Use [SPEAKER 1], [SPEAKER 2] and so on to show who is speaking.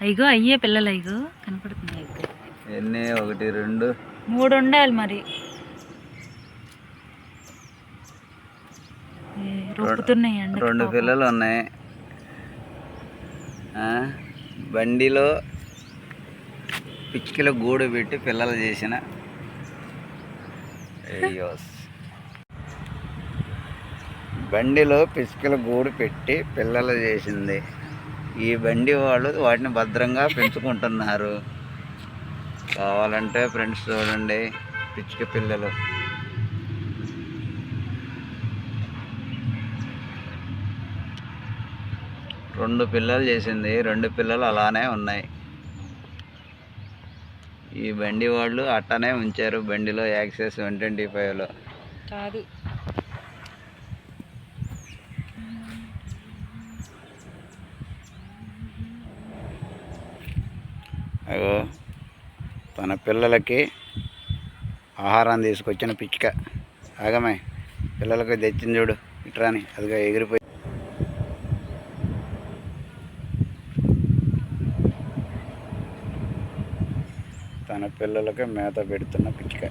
[SPEAKER 1] అయ్యో అయ్యే పిల్లలు అయ్యో కనపడుతున్నాయి
[SPEAKER 2] ఎన్ని ఒకటి రెండు.
[SPEAKER 1] మూడు ఉండాలి మరి. ఏ, రొప్పుతున్నాయి అండి
[SPEAKER 2] రెండు పిల్లలు ఉన్నాయి బండిలో పిచ్చికల గూడు పెట్టి పిల్లలు చేసిన బండిలో పిచ్చుకల గూడు పెట్టి పిల్లలు చేసింది. ఈ బండి వాళ్ళు వాటిని భద్రంగా పెంచుకుంటున్నారు. కావాలంటే ఫ్రెండ్స్ చూడండి పిచ్చుక పిల్లలు. రెండు పిల్లలు చేసింది రెండు పిల్లలు అలానే ఉన్నాయి. ఈ బండి వాళ్ళు అట్టనే ఉంచారు బండిలో యాక్సెస్ వన్ ట్వంటీ ఫైవ్లో.
[SPEAKER 1] కాదు.
[SPEAKER 2] తన పిల్లలకి ఆహారం తీసుకొచ్చిన పిచ్చుక. ఆగమే పిల్లలకు తెచ్చింది చూడు ఇట్రాని అదిగా ఎగిరిపోయి. తన పిల్లలకి మేత పెడుతున్న పిచ్చుక.